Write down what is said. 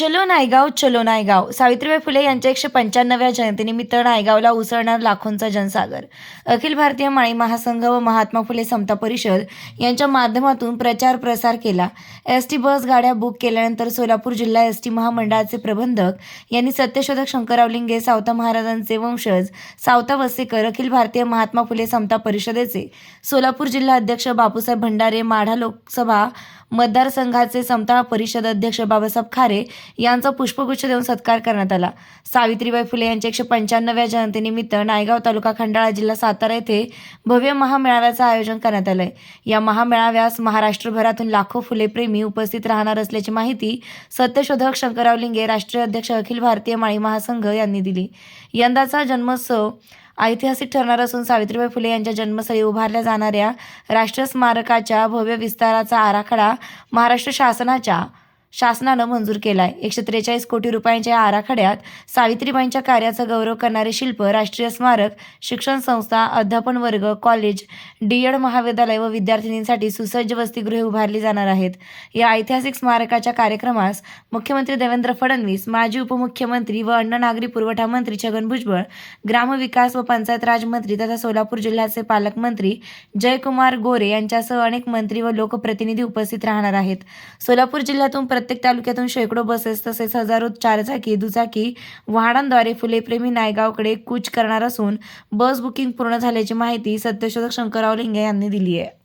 चलो नायगाव चलो नायगाव. सावित्रीबाई फुले यांच्या एकशे पंच्याण्णव्या जयंतीनिमित्त नायगावला उसळणार लाखोंचा जनसागर. अखिल भारतीय माळी महासंघ व महात्मा फुले समता परिषद यांच्या माध्यमातून प्रचार प्रसार केला. एस टी बस गाड्या बुक केल्यानंतर सोलापूर जिल्हा एस टी महामंडळाचे प्रबंधक यांनी सत्यशोधक शंकरराव लिंगे सावता महाराजांचे वंशज सावता वसेकर अखिल भारतीय महात्मा फुले समता परिषदेचे सोलापूर जिल्हा अध्यक्ष बापूसाहेब भंडारे माढा लोकसभा मतदारसंघाचे समताळ परिषद अध्यक्ष बाबासाहेब खारे यांचा पुष्पगुच्छ देऊन सत्कार करण्यात आला. सावित्रीबाई फुले यांच्या एकशे पंच्याण्णव्या जयंतीनिमित्त नायगाव तालुका खंडाळा जिल्हा सातारा येथे भव्य महामेळाव्याचं आयोजन करण्यात आलंय. या महामेळाव्यास महाराष्ट्रभरातून लाखो फुलेप्रेमी उपस्थित राहणार असल्याची माहिती सत्यशोधक शंकरराव लिंगे राष्ट्रीय अध्यक्ष अखिल भारतीय माळी महासंघ यांनी दिली. यंदाचा जन्मोत्सव ऐतिहासिक ठरणार असून सावित्रीबाई फुले यांच्या जन्मस्थळी उभारल्या जाणाऱ्या राष्ट्रस्मारकाच्या भव्य विस्ताराचा आराखडा महाराष्ट्र शासनाच्या शासनानं मंजूर केलाय. एकशे त्रेचाळीस कोटी रुपयांच्या या आराखड्यात सावित्रीबाईंच्या कार्याचा गौरव करणारे शिल्प राष्ट्रीय स्मारक शिक्षण संस्था अध्यापन वर्ग कॉलेज डीएड महाविद्यालय व विद्यार्थिनींसाठी सुसज्ज वसतिगृहे उभारली जाणार आहेत. या ऐतिहासिक स्मारकाच्या कार्यक्रमास मुख्यमंत्री देवेंद्र फडणवीस माजी उपमुख्यमंत्री व अन्न नागरी पुरवठा मंत्री छगन भुजबळ ग्रामविकास व पंचायत राज मंत्री तथा सोलापूर जिल्ह्याचे पालकमंत्री जयकुमार गोरे यांच्यासह अनेक मंत्री व लोकप्रतिनिधी उपस्थित राहणार आहेत. सोलापूर जिल्ह्यातून प्रत्येक तालुक्यातून शेकडो बसेस तसेच हजारो चारचाकी दुचाकी वाहनांद्वारे फुलेप्रेमी नायगावकडे कूच करणार असून बस बुकिंग पूर्ण झाल्याची माहिती सत्यशोधक शंकरराव लिंगे यांनी दिली आहे.